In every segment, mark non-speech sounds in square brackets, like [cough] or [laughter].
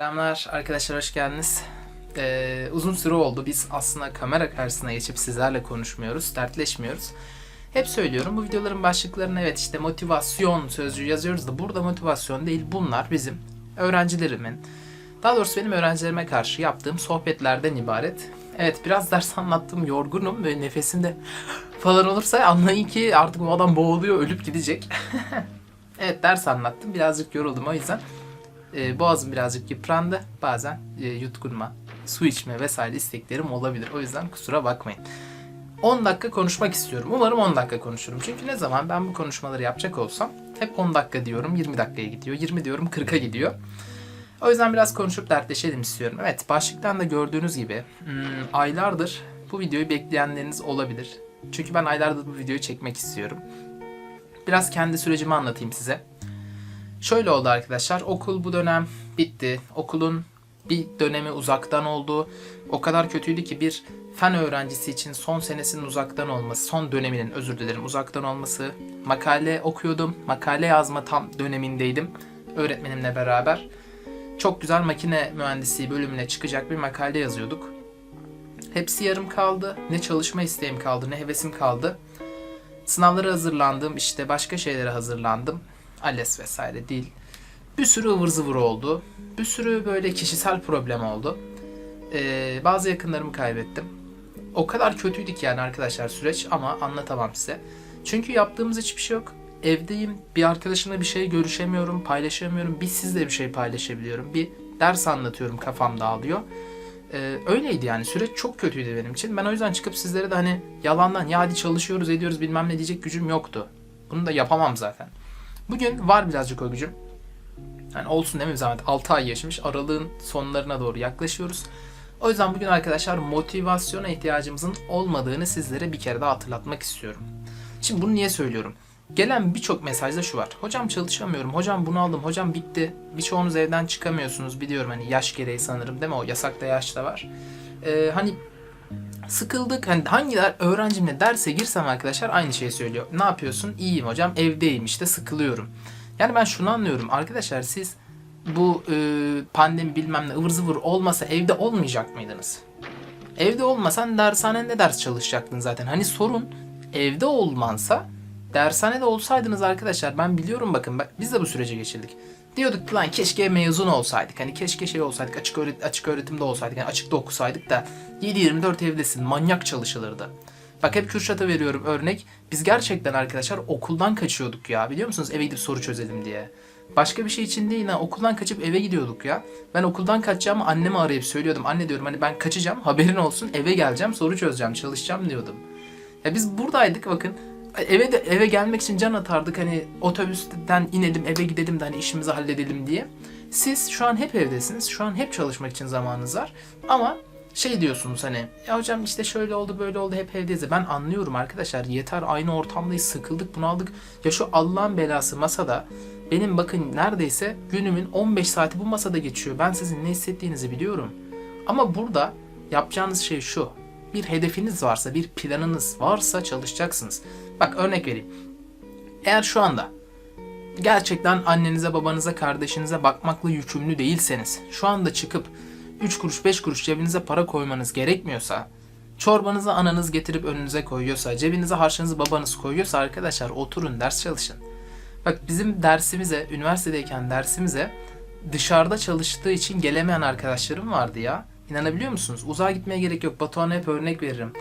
Selamlar arkadaşlar hoş geldiniz. Ee, uzun süre oldu biz aslında kamera karşısına geçip sizlerle konuşmuyoruz, dertleşmiyoruz. Hep söylüyorum bu videoların başlıklarına evet işte motivasyon sözcüğü yazıyoruz da burada motivasyon değil bunlar bizim öğrencilerimin daha doğrusu benim öğrencilerime karşı yaptığım sohbetlerden ibaret. Evet biraz ders anlattım yorgunum ve nefesimde [gasps] falan olursa anlayın ki artık bu adam boğuluyor ölüp gidecek. [laughs] evet ders anlattım birazcık yoruldum o yüzden e, boğazım birazcık yıprandı. Bazen e, yutkunma, su içme vesaire isteklerim olabilir. O yüzden kusura bakmayın. 10 dakika konuşmak istiyorum. Umarım 10 dakika konuşurum. Çünkü ne zaman ben bu konuşmaları yapacak olsam hep 10 dakika diyorum, 20 dakikaya gidiyor. 20 diyorum 40'a gidiyor. O yüzden biraz konuşup dertleşelim istiyorum. Evet başlıktan da gördüğünüz gibi hmm, aylardır bu videoyu bekleyenleriniz olabilir. Çünkü ben aylardır bu videoyu çekmek istiyorum. Biraz kendi sürecimi anlatayım size. Şöyle oldu arkadaşlar. Okul bu dönem bitti. Okulun bir dönemi uzaktan oldu. O kadar kötüydü ki bir fen öğrencisi için son senesinin uzaktan olması, son döneminin özür dilerim uzaktan olması. Makale okuyordum. Makale yazma tam dönemindeydim. Öğretmenimle beraber. Çok güzel makine mühendisliği bölümüne çıkacak bir makale yazıyorduk. Hepsi yarım kaldı. Ne çalışma isteğim kaldı, ne hevesim kaldı. Sınavlara hazırlandım, işte başka şeylere hazırlandım. ALES vesaire değil. Bir sürü ıvır zıvır oldu. Bir sürü böyle kişisel problem oldu. Ee, bazı yakınlarımı kaybettim. O kadar kötüydü ki yani arkadaşlar süreç ama anlatamam size. Çünkü yaptığımız hiçbir şey yok. Evdeyim, bir arkadaşımla bir şey görüşemiyorum, paylaşamıyorum. Bir sizle bir şey paylaşabiliyorum. Bir ders anlatıyorum, kafam dağılıyor. Ee, öyleydi yani süreç çok kötüydü benim için. Ben o yüzden çıkıp sizlere de hani yalandan ya hadi çalışıyoruz ediyoruz bilmem ne diyecek gücüm yoktu. Bunu da yapamam zaten. Bugün var birazcık o gücüm. Yani olsun mi zahmet? 6 ay yaşamış. Aralığın sonlarına doğru yaklaşıyoruz. O yüzden bugün arkadaşlar motivasyona ihtiyacımızın olmadığını sizlere bir kere daha hatırlatmak istiyorum. Şimdi bunu niye söylüyorum? Gelen birçok mesajda şu var. Hocam çalışamıyorum, hocam bunu aldım, hocam bitti. Birçoğunuz evden çıkamıyorsunuz biliyorum hani yaş gereği sanırım değil mi? O yasakta yaş da var. Ee, hani sıkıldık. Hani hangi öğrencimle derse girsem arkadaşlar aynı şeyi söylüyor. Ne yapıyorsun? İyiyim hocam. Evdeyim işte sıkılıyorum. Yani ben şunu anlıyorum. Arkadaşlar siz bu e, pandemi bilmem ne ıvır zıvır olmasa evde olmayacak mıydınız? Evde olmasan dershanede ders çalışacaktın zaten. Hani sorun evde olmansa dershanede olsaydınız arkadaşlar ben biliyorum bakın bak, biz de bu sürece geçirdik. Diyorduk ki lan keşke mezun olsaydık. Hani keşke şey olsaydık açık, öğret açık öğretimde olsaydık. Yani açıkta okusaydık da 7-24 evdesin manyak çalışılırdı. Bak hep Kürşat'a veriyorum örnek. Biz gerçekten arkadaşlar okuldan kaçıyorduk ya. Biliyor musunuz eve gidip soru çözelim diye. Başka bir şey için değil ha. Okuldan kaçıp eve gidiyorduk ya. Ben okuldan kaçacağımı anneme arayıp söylüyordum. Anne diyorum hani ben kaçacağım haberin olsun eve geleceğim soru çözeceğim çalışacağım diyordum. Ya biz buradaydık bakın eve de eve gelmek için can atardık hani otobüsten inelim eve gidelim de hani işimizi halledelim diye. Siz şu an hep evdesiniz. Şu an hep çalışmak için zamanınız var. Ama şey diyorsunuz hani ya hocam işte şöyle oldu böyle oldu hep evdeyiz. Ben anlıyorum arkadaşlar yeter aynı ortamdayız sıkıldık bunaldık. Ya şu Allah'ın belası masada benim bakın neredeyse günümün 15 saati bu masada geçiyor. Ben sizin ne hissettiğinizi biliyorum. Ama burada yapacağınız şey şu. Bir hedefiniz varsa, bir planınız varsa çalışacaksınız. Bak örnek vereyim. Eğer şu anda gerçekten annenize, babanıza, kardeşinize bakmakla yükümlü değilseniz, şu anda çıkıp 3 kuruş 5 kuruş cebinize para koymanız gerekmiyorsa, çorbanızı ananız getirip önünüze koyuyorsa, cebinize harçlığınızı babanız koyuyorsa arkadaşlar oturun ders çalışın. Bak bizim dersimize, üniversitedeyken dersimize dışarıda çalıştığı için gelemeyen arkadaşlarım vardı ya. İnanabiliyor musunuz? Uzağa gitmeye gerek yok. Batuhan'a hep örnek veririm.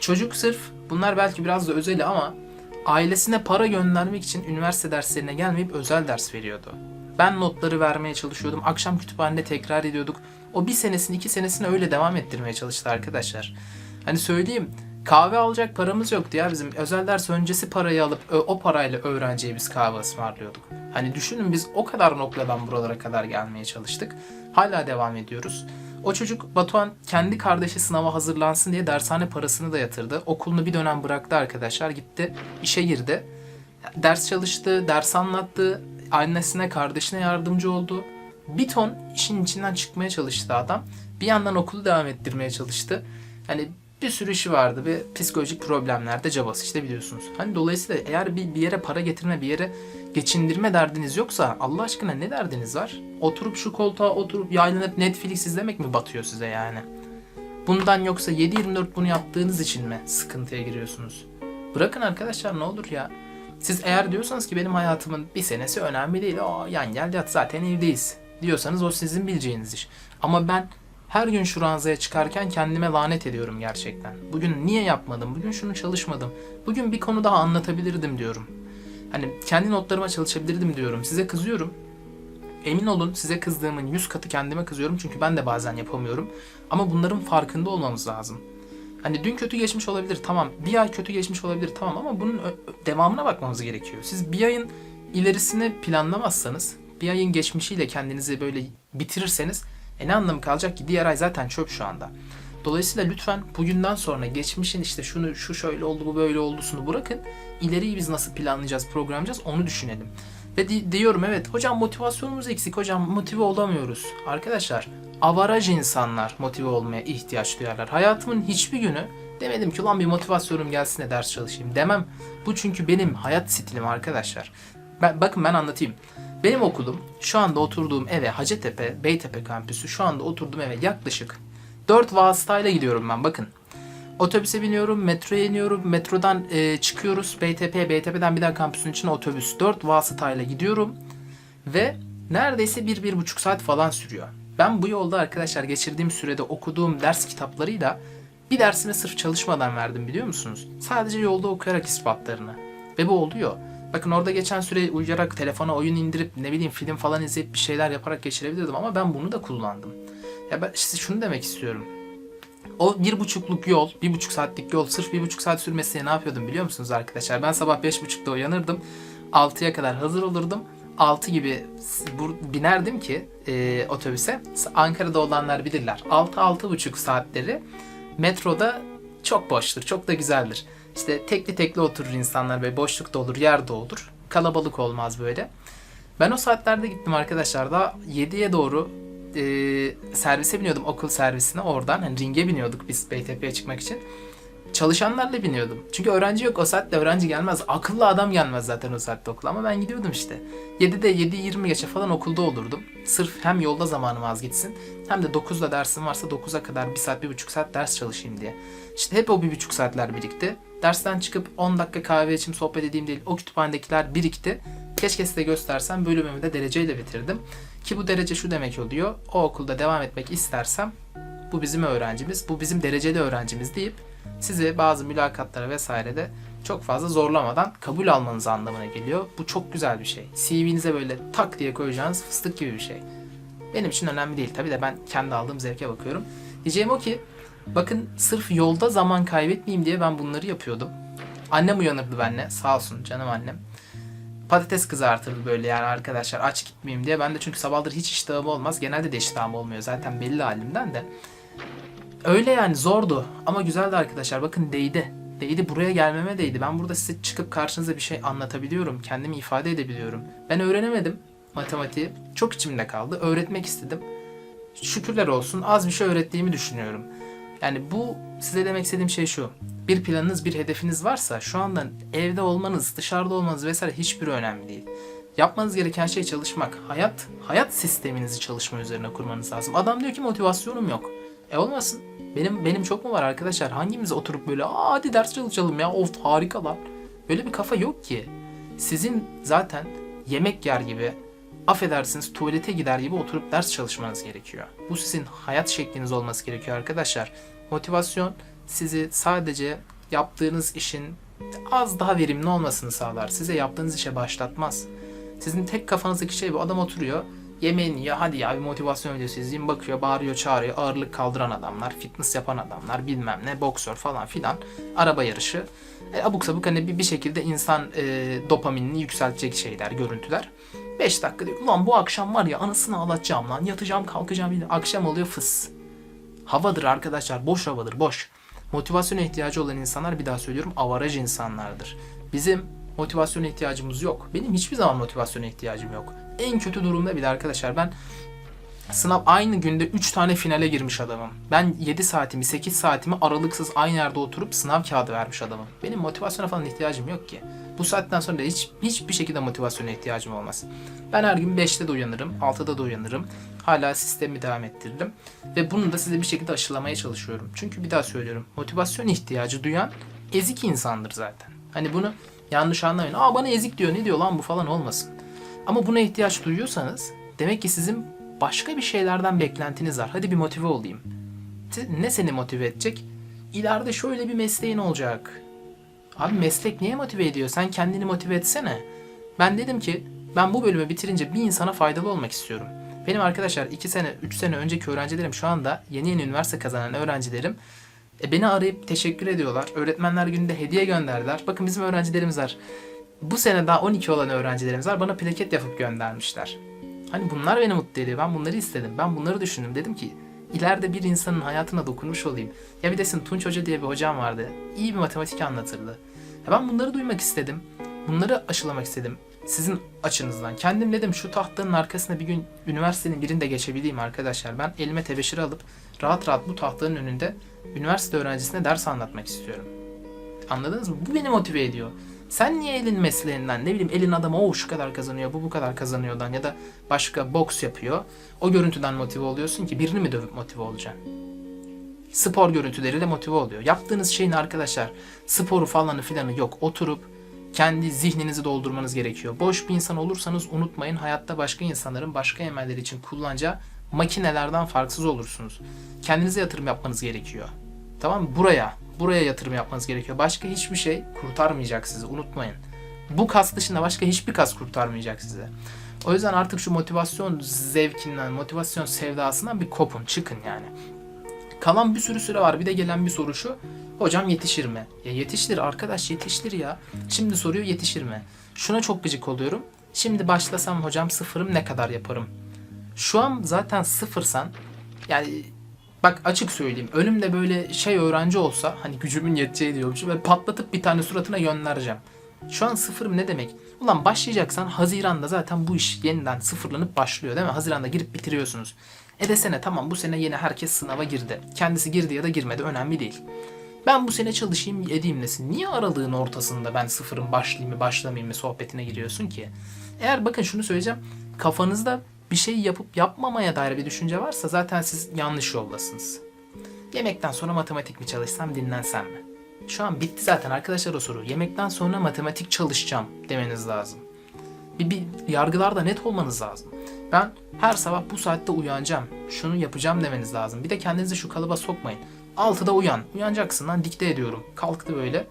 Çocuk sırf, bunlar belki biraz da özeli ama ailesine para göndermek için üniversite derslerine gelmeyip özel ders veriyordu. Ben notları vermeye çalışıyordum. Akşam kütüphanede tekrar ediyorduk. O bir senesini iki senesini öyle devam ettirmeye çalıştı arkadaşlar. Hani söyleyeyim kahve alacak paramız yoktu ya bizim. Özel ders öncesi parayı alıp o parayla öğrenciye biz kahve ısmarlıyorduk. Hani düşünün biz o kadar noktadan buralara kadar gelmeye çalıştık. Hala devam ediyoruz. O çocuk Batuhan kendi kardeşi sınava hazırlansın diye dershane parasını da yatırdı. Okulunu bir dönem bıraktı arkadaşlar. Gitti işe girdi. Ders çalıştı, ders anlattı. Annesine, kardeşine yardımcı oldu. Bir ton işin içinden çıkmaya çalıştı adam. Bir yandan okulu devam ettirmeye çalıştı. Hani bir sürü işi vardı ve psikolojik problemler de cabası işte biliyorsunuz. Hani dolayısıyla eğer bir, bir yere para getirme, bir yere geçindirme derdiniz yoksa Allah aşkına ne derdiniz var? Oturup şu koltuğa oturup yaylanıp Netflix izlemek mi batıyor size yani? Bundan yoksa 7-24 bunu yaptığınız için mi sıkıntıya giriyorsunuz? Bırakın arkadaşlar ne olur ya. Siz eğer diyorsanız ki benim hayatımın bir senesi önemli değil. O yan gel yat zaten evdeyiz. Diyorsanız o sizin bileceğiniz iş. Ama ben her gün şu ranzaya çıkarken kendime lanet ediyorum gerçekten. Bugün niye yapmadım? Bugün şunu çalışmadım. Bugün bir konu daha anlatabilirdim diyorum. Hani kendi notlarıma çalışabilirdim diyorum. Size kızıyorum. Emin olun size kızdığımın 100 katı kendime kızıyorum çünkü ben de bazen yapamıyorum. Ama bunların farkında olmamız lazım. Hani dün kötü geçmiş olabilir tamam. Bir ay kötü geçmiş olabilir tamam ama bunun devamına bakmamız gerekiyor. Siz bir ayın ilerisini planlamazsanız, bir ayın geçmişiyle kendinizi böyle bitirirseniz e ne anlamı kalacak ki? Diğer ay zaten çöp şu anda. Dolayısıyla lütfen bugünden sonra geçmişin işte şunu şu şöyle oldu bu böyle oldusunu bırakın. İleriyi biz nasıl planlayacağız, programlayacağız onu düşünelim. Ve di- diyorum evet hocam motivasyonumuz eksik hocam motive olamıyoruz. Arkadaşlar avaraj insanlar motive olmaya ihtiyaç duyarlar. Hayatımın hiçbir günü demedim ki ulan bir motivasyonum gelsin de ders çalışayım demem. Bu çünkü benim hayat stilim arkadaşlar. Ben, bakın ben anlatayım. Benim okulum şu anda oturduğum eve Hacettepe, Beytepe kampüsü şu anda oturduğum eve yaklaşık 4 vasıtayla gidiyorum ben bakın. Otobüse biniyorum, metroya iniyorum, metrodan e, çıkıyoruz BTP, BTP'den bir daha kampüsün içine otobüs. 4 vasıtayla gidiyorum ve neredeyse bir, bir buçuk saat falan sürüyor. Ben bu yolda arkadaşlar geçirdiğim sürede okuduğum ders kitaplarıyla bir dersime sırf çalışmadan verdim biliyor musunuz? Sadece yolda okuyarak ispatlarını. Ve bu oluyor. Bakın orada geçen süre uyuyarak telefona oyun indirip ne bileyim film falan izleyip bir şeyler yaparak geçirebilirdim ama ben bunu da kullandım. Ya ben size şunu demek istiyorum. O bir buçukluk yol, bir buçuk saatlik yol sırf bir buçuk saat sürmesine ne yapıyordum biliyor musunuz arkadaşlar? Ben sabah beş buçukta uyanırdım. 6'ya kadar hazır olurdum. 6 gibi binerdim ki e, otobüse. Ankara'da olanlar bilirler. 6 buçuk saatleri metroda çok boştur, çok da güzeldir. İşte tekli tekli oturur insanlar ve boşluk da olur, yer de olur. Kalabalık olmaz böyle. Ben o saatlerde gittim arkadaşlar da 7'ye doğru e, servise biniyordum okul servisine oradan. Hani ringe biniyorduk biz Beytepe'ye çıkmak için. Çalışanlarla biniyordum. Çünkü öğrenci yok o saatte öğrenci gelmez. Akıllı adam gelmez zaten o saatte okula ama ben gidiyordum işte. 7'de 7.20 geçe falan okulda olurdum. Sırf hem yolda zamanım az gitsin hem de 9'da dersim varsa 9'a kadar 1 saat 1,5 saat ders çalışayım diye. İşte hep o 1,5 saatler birikti. Dersten çıkıp 10 dakika kahve içim sohbet edeyim değil o kütüphanedekiler birikti. Keşke size göstersem bölümümü de dereceyle bitirdim. Ki bu derece şu demek oluyor. O okulda devam etmek istersem bu bizim öğrencimiz, bu bizim dereceli öğrencimiz deyip sizi bazı mülakatlara vesairede çok fazla zorlamadan kabul almanız anlamına geliyor. Bu çok güzel bir şey. CV'nize böyle tak diye koyacağınız fıstık gibi bir şey. Benim için önemli değil. Tabii de ben kendi aldığım zevke bakıyorum. Diyeceğim o ki bakın sırf yolda zaman kaybetmeyeyim diye ben bunları yapıyordum. Annem uyanırdı benimle. Sağ olsun canım annem. Patates kızartırdı böyle yani arkadaşlar aç gitmeyeyim diye. Ben de çünkü sabahları hiç iştahım olmaz. Genelde de iştahım olmuyor zaten belli halimden de. Öyle yani zordu ama güzeldi arkadaşlar. Bakın değdi. Değdi buraya gelmeme değdi. Ben burada size çıkıp karşınıza bir şey anlatabiliyorum. Kendimi ifade edebiliyorum. Ben öğrenemedim matematiği. Çok içimde kaldı. Öğretmek istedim. Şükürler olsun az bir şey öğrettiğimi düşünüyorum. Yani bu size demek istediğim şey şu. Bir planınız, bir hedefiniz varsa şu anda evde olmanız, dışarıda olmanız vesaire hiçbir önemli değil. Yapmanız gereken şey çalışmak. Hayat, hayat sisteminizi çalışma üzerine kurmanız lazım. Adam diyor ki motivasyonum yok. E olmasın. Benim benim çok mu var arkadaşlar? Hangimiz oturup böyle Aa, hadi ders çalışalım ya of harika lan. Böyle bir kafa yok ki. Sizin zaten yemek yer gibi affedersiniz tuvalete gider gibi oturup ders çalışmanız gerekiyor. Bu sizin hayat şekliniz olması gerekiyor arkadaşlar. Motivasyon sizi sadece yaptığınız işin az daha verimli olmasını sağlar. Size yaptığınız işe başlatmaz. Sizin tek kafanızdaki şey bu. Adam oturuyor yemeğini yiyor. Hadi ya bir motivasyon videosu izleyeyim. Bakıyor, bağırıyor, çağırıyor. Ağırlık kaldıran adamlar, fitness yapan adamlar, bilmem ne, boksör falan filan. Araba yarışı. E, abuk sabuk hani bir, bir şekilde insan e, dopaminini yükseltecek şeyler, görüntüler. 5 dakika diyor. Ulan bu akşam var ya anasını ağlatacağım lan. Yatacağım kalkacağım. Akşam oluyor fıs. Havadır arkadaşlar. Boş havadır. Boş. Motivasyona ihtiyacı olan insanlar bir daha söylüyorum avaraj insanlardır. Bizim motivasyona ihtiyacımız yok. Benim hiçbir zaman motivasyona ihtiyacım yok. En kötü durumda bile arkadaşlar ben Sınav aynı günde 3 tane finale girmiş adamım. Ben 7 saatimi 8 saatimi aralıksız aynı yerde oturup sınav kağıdı vermiş adamım. Benim motivasyona falan ihtiyacım yok ki. Bu saatten sonra hiç hiçbir şekilde motivasyona ihtiyacım olmaz. Ben her gün 5'te de uyanırım, 6'da da uyanırım. Hala sistemi devam ettiririm. Ve bunu da size bir şekilde aşılamaya çalışıyorum. Çünkü bir daha söylüyorum. Motivasyon ihtiyacı duyan ezik insandır zaten. Hani bunu yanlış anlamayın. Aa bana ezik diyor ne diyor lan bu falan olmasın. Ama buna ihtiyaç duyuyorsanız demek ki sizin başka bir şeylerden beklentiniz var. Hadi bir motive olayım. Ne seni motive edecek? İleride şöyle bir mesleğin olacak. Abi meslek niye motive ediyor? Sen kendini motive etsene. Ben dedim ki ben bu bölümü bitirince bir insana faydalı olmak istiyorum. Benim arkadaşlar 2 sene 3 sene önceki öğrencilerim şu anda yeni yeni üniversite kazanan öğrencilerim e, beni arayıp teşekkür ediyorlar. Öğretmenler gününde hediye gönderdiler. Bakın bizim öğrencilerimiz var. Bu sene daha 12 olan öğrencilerimiz var. Bana plaket yapıp göndermişler. Hani bunlar beni mutlu ediyor. Ben bunları istedim. Ben bunları düşündüm. Dedim ki ileride bir insanın hayatına dokunmuş olayım. Ya bir desin Tunç Hoca diye bir hocam vardı. İyi bir matematik anlatırdı. Ya ben bunları duymak istedim. Bunları aşılamak istedim. Sizin açınızdan. Kendim dedim şu tahtanın arkasına bir gün üniversitenin birinde geçebileyim arkadaşler. Ben elime tebeşir alıp rahat rahat bu tahtanın önünde üniversite öğrencisine ders anlatmak istiyorum. Anladınız mı? Bu beni motive ediyor. Sen niye elin mesleğinden ne bileyim elin adamı o şu kadar kazanıyor bu bu kadar kazanıyordan ya da başka boks yapıyor. O görüntüden motive oluyorsun ki birini mi dövüp motive olacaksın? Spor görüntüleriyle motive oluyor. Yaptığınız şeyin arkadaşlar sporu falanı filanı yok. Oturup kendi zihninizi doldurmanız gerekiyor. Boş bir insan olursanız unutmayın hayatta başka insanların başka emelleri için kullanacağı makinelerden farksız olursunuz. Kendinize yatırım yapmanız gerekiyor. Tamam mı? Buraya, buraya yatırım yapmanız gerekiyor. Başka hiçbir şey kurtarmayacak sizi. Unutmayın. Bu kas dışında başka hiçbir kas kurtarmayacak sizi. O yüzden artık şu motivasyon zevkinden, motivasyon sevdasından bir kopun, çıkın yani. Kalan bir sürü süre var. Bir de gelen bir soru şu. Hocam yetişir mi? Ya yetiştir arkadaş yetiştir ya. Şimdi soruyor yetişir mi? Şuna çok gıcık oluyorum. Şimdi başlasam hocam sıfırım ne kadar yaparım? Şu an zaten sıfırsan yani bak açık söyleyeyim önümde böyle şey öğrenci olsa hani gücümün yeteceği diyormuşum ve patlatıp bir tane suratına göndereceğim. Şu an sıfırım ne demek? Ulan başlayacaksan Haziran'da zaten bu iş yeniden sıfırlanıp başlıyor değil mi? Haziran'da girip bitiriyorsunuz. E desene tamam bu sene yine herkes sınava girdi. Kendisi girdi ya da girmedi önemli değil. Ben bu sene çalışayım edeyim desin. Niye aralığın ortasında ben sıfırım başlayayım mı başlamayayım mı sohbetine giriyorsun ki? Eğer bakın şunu söyleyeceğim. Kafanızda bir şey yapıp yapmamaya dair bir düşünce varsa zaten siz yanlış yoldasınız. Yemekten sonra matematik mi çalışsam dinlensem mi? Şu an bitti zaten arkadaşlar o soru. Yemekten sonra matematik çalışacağım demeniz lazım. Bir, bir yargılarda net olmanız lazım. Ben her sabah bu saatte uyanacağım. Şunu yapacağım demeniz lazım. Bir de kendinizi şu kalıba sokmayın. 6'da uyan. Uyanacaksın lan dikte ediyorum. Kalktı böyle.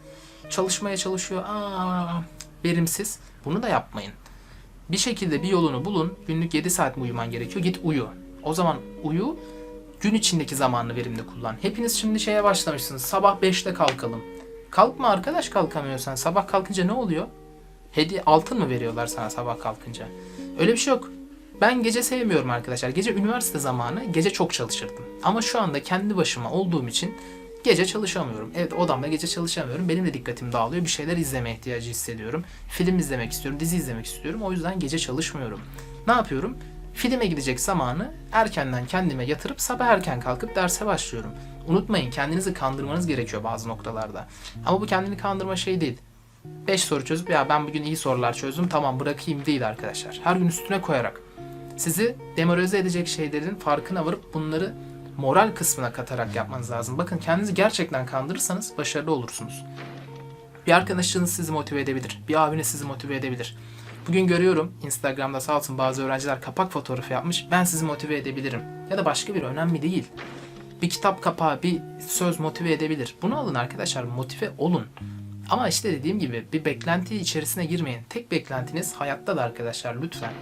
Çalışmaya çalışıyor. Aa, verimsiz. Bunu da yapmayın. Bir şekilde bir yolunu bulun. Günlük 7 saat mi uyuman gerekiyor? Git uyu. O zaman uyu. Gün içindeki zamanını verimli kullan. Hepiniz şimdi şeye başlamışsınız. Sabah 5'te kalkalım. Kalkma arkadaş kalkamıyorsan. Sabah kalkınca ne oluyor? Hediye altın mı veriyorlar sana sabah kalkınca? Öyle bir şey yok. Ben gece sevmiyorum arkadaşlar. Gece üniversite zamanı gece çok çalışırdım. Ama şu anda kendi başıma olduğum için gece çalışamıyorum. Evet odamda gece çalışamıyorum. Benim de dikkatim dağılıyor. Bir şeyler izleme ihtiyacı hissediyorum. Film izlemek istiyorum, dizi izlemek istiyorum. O yüzden gece çalışmıyorum. Ne yapıyorum? Filme gidecek zamanı erkenden kendime yatırıp sabah erken kalkıp derse başlıyorum. Unutmayın kendinizi kandırmanız gerekiyor bazı noktalarda. Ama bu kendini kandırma şey değil. 5 soru çözüp ya ben bugün iyi sorular çözdüm tamam bırakayım değil arkadaşlar. Her gün üstüne koyarak sizi demoralize edecek şeylerin farkına varıp bunları moral kısmına katarak yapmanız lazım. Bakın kendinizi gerçekten kandırırsanız başarılı olursunuz. Bir arkadaşınız sizi motive edebilir. Bir abiniz sizi motive edebilir. Bugün görüyorum Instagram'da sağ olsun bazı öğrenciler kapak fotoğrafı yapmış. Ben sizi motive edebilirim. Ya da başka bir önemli değil. Bir kitap kapağı, bir söz motive edebilir. Bunu alın arkadaşlar, motive olun. Ama işte dediğim gibi bir beklenti içerisine girmeyin. Tek beklentiniz hayatta da arkadaşlar lütfen.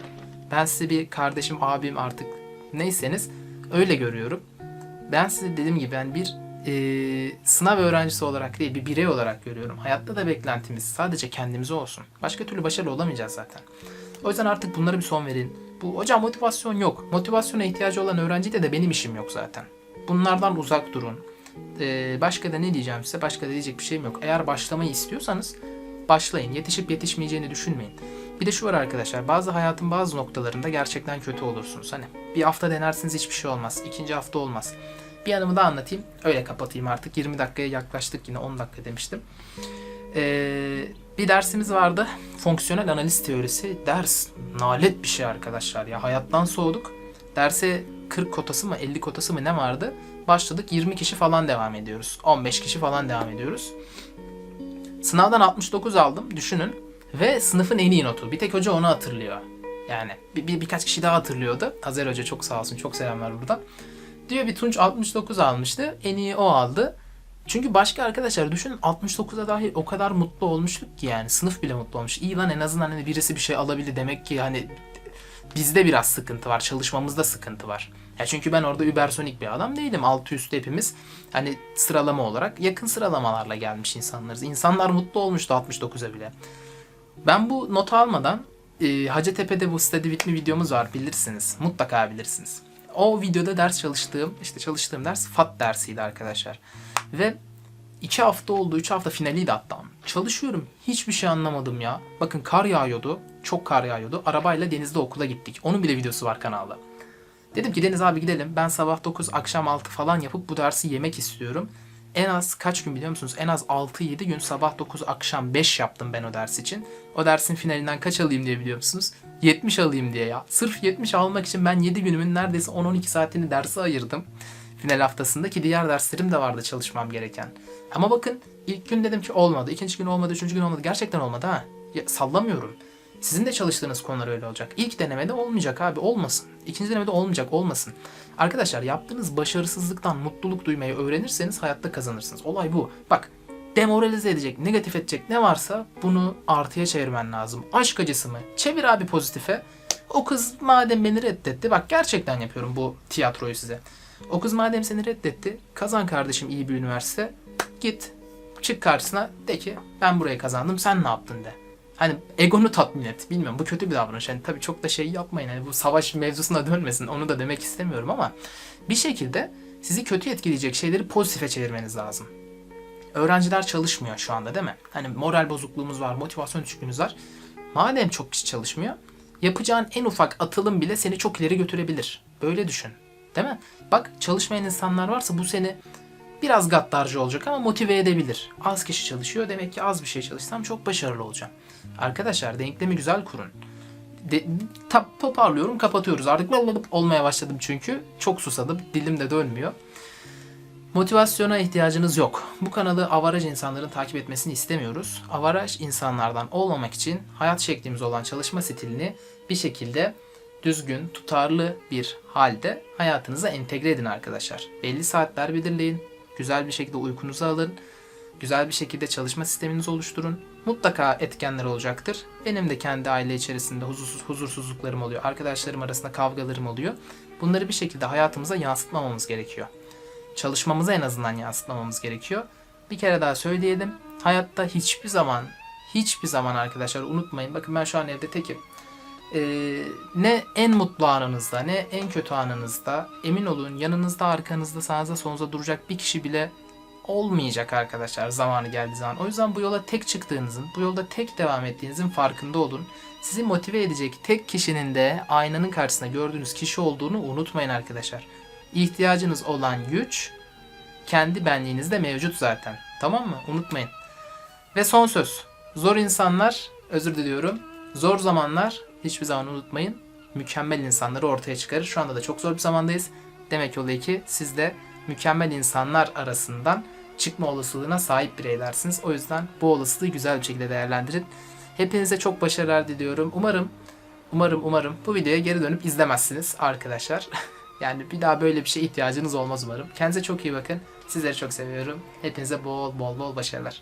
Ben sizi bir kardeşim, abim artık neyseniz öyle görüyorum. Ben sizi dediğim gibi ben bir e, sınav öğrencisi olarak değil bir birey olarak görüyorum. Hayatta da beklentimiz sadece kendimize olsun. Başka türlü başarılı olamayacağız zaten. O yüzden artık bunlara bir son verin. Bu hocam motivasyon yok. Motivasyona ihtiyacı olan öğrencide de benim işim yok zaten. Bunlardan uzak durun. Ee, başka da ne diyeceğim size? Başka da diyecek bir şeyim yok. Eğer başlamayı istiyorsanız başlayın. Yetişip yetişmeyeceğini düşünmeyin. Bir de şu var arkadaşlar. Bazı hayatın bazı noktalarında gerçekten kötü olursunuz. Hani bir hafta denersiniz hiçbir şey olmaz. İkinci hafta olmaz. Bir anımı da anlatayım. Öyle kapatayım artık. 20 dakikaya yaklaştık yine 10 dakika demiştim. Ee, bir dersimiz vardı. Fonksiyonel analiz teorisi. Ders nalet bir şey arkadaşlar ya. Hayattan soğuduk. Derse 40 kotası mı 50 kotası mı ne vardı? Başladık 20 kişi falan devam ediyoruz. 15 kişi falan devam ediyoruz. Sınavdan 69 aldım düşünün. Ve sınıfın en iyi notu. Bir tek hoca onu hatırlıyor. Yani bir, bir- birkaç kişi daha hatırlıyordu. Azer Hoca çok sağ olsun. Çok selamlar buradan. Diyor bir Tunç 69 almıştı. En iyi o aldı. Çünkü başka arkadaşlar düşünün 69'a dahi o kadar mutlu olmuştuk ki yani sınıf bile mutlu olmuş. İyi lan en azından hani birisi bir şey alabilir demek ki hani bizde biraz sıkıntı var. Çalışmamızda sıkıntı var. Ya çünkü ben orada übersonik bir adam değilim. Altı üstü hepimiz hani sıralama olarak yakın sıralamalarla gelmiş insanlarız. İnsanlar mutlu olmuştu 69'a bile. Ben bu notu almadan e, Hacettepe'de bu study with me videomuz var bilirsiniz. Mutlaka bilirsiniz. O videoda ders çalıştığım, işte çalıştığım ders FAT dersiydi arkadaşlar. Ve iki hafta oldu, üç hafta finaliydi hatta. Çalışıyorum, hiçbir şey anlamadım ya. Bakın kar yağıyordu, çok kar yağıyordu. Arabayla denizde okula gittik. Onun bile videosu var kanalda. Dedim ki Deniz abi gidelim. Ben sabah 9, akşam 6 falan yapıp bu dersi yemek istiyorum. En az kaç gün biliyor musunuz? En az 6-7 gün sabah 9, akşam 5 yaptım ben o ders için. O dersin finalinden kaç alayım diye biliyor musunuz? 70 alayım diye ya. Sırf 70 almak için ben 7 günümün neredeyse 10-12 saatini derse ayırdım. Final haftasında ki diğer derslerim de vardı çalışmam gereken. Ama bakın ilk gün dedim ki olmadı. ikinci gün olmadı, üçüncü gün olmadı. Gerçekten olmadı ha. Ya, sallamıyorum. Sizin de çalıştığınız konular öyle olacak. İlk denemede olmayacak abi olmasın. İkinci denemede olmayacak olmasın. Arkadaşlar yaptığınız başarısızlıktan mutluluk duymayı öğrenirseniz hayatta kazanırsınız. Olay bu. Bak demoralize edecek, negatif edecek ne varsa bunu artıya çevirmen lazım. Aşk acısı mı? Çevir abi pozitife. O kız madem beni reddetti, bak gerçekten yapıyorum bu tiyatroyu size. O kız madem seni reddetti, kazan kardeşim iyi bir üniversite. Git, çık karşısına de ki ben burayı kazandım sen ne yaptın de. Hani egonu tatmin et. Bilmiyorum bu kötü bir davranış. Yani tabii çok da şey yapmayın. Hani bu savaş mevzusuna dönmesin. Onu da demek istemiyorum ama bir şekilde sizi kötü etkileyecek şeyleri pozitife çevirmeniz lazım. Öğrenciler çalışmıyor şu anda değil mi? Hani moral bozukluğumuz var, motivasyon düşüklüğümüz var. Madem çok kişi çalışmıyor, yapacağın en ufak atılım bile seni çok ileri götürebilir. Böyle düşün. Değil mi? Bak çalışmayan insanlar varsa bu seni biraz gaddarcı olacak ama motive edebilir. Az kişi çalışıyor demek ki az bir şey çalışsam çok başarılı olacağım. Arkadaşlar denklemi güzel kurun. De, ta, toparlıyorum kapatıyoruz. Artık olmaya başladım çünkü. Çok susadım. Dilim de dönmüyor. Motivasyona ihtiyacınız yok. Bu kanalı avaraj insanların takip etmesini istemiyoruz. Avaraj insanlardan olmamak için hayat şeklimiz olan çalışma stilini bir şekilde düzgün, tutarlı bir halde hayatınıza entegre edin arkadaşlar. Belli saatler belirleyin. Güzel bir şekilde uykunuzu alın. Güzel bir şekilde çalışma sisteminizi oluşturun. Mutlaka etkenler olacaktır. Benim de kendi aile içerisinde huzursuz, huzursuzluklarım oluyor. Arkadaşlarım arasında kavgalarım oluyor. Bunları bir şekilde hayatımıza yansıtmamamız gerekiyor çalışmamıza en azından yansıtmamamız gerekiyor. Bir kere daha söyleyelim. Hayatta hiçbir zaman, hiçbir zaman arkadaşlar unutmayın. Bakın ben şu an evde tekim. Ee, ne en mutlu anınızda ne en kötü anınızda emin olun yanınızda arkanızda sağınızda solunuza duracak bir kişi bile olmayacak arkadaşlar zamanı geldiği zaman. O yüzden bu yola tek çıktığınızın, bu yolda tek devam ettiğinizin farkında olun. Sizi motive edecek tek kişinin de aynanın karşısında gördüğünüz kişi olduğunu unutmayın arkadaşlar. İhtiyacınız olan güç kendi benliğinizde mevcut zaten. Tamam mı? Unutmayın. Ve son söz. Zor insanlar, özür diliyorum. Zor zamanlar hiçbir zaman unutmayın. Mükemmel insanları ortaya çıkarır. Şu anda da çok zor bir zamandayız. Demek oluyor ki siz de mükemmel insanlar arasından çıkma olasılığına sahip bireylersiniz. O yüzden bu olasılığı güzel bir şekilde değerlendirin. Hepinize çok başarılar diliyorum. Umarım, umarım, umarım bu videoya geri dönüp izlemezsiniz arkadaşlar. [laughs] Yani bir daha böyle bir şeye ihtiyacınız olmaz umarım. Kendinize çok iyi bakın. Sizleri çok seviyorum. Hepinize bol bol bol başarılar.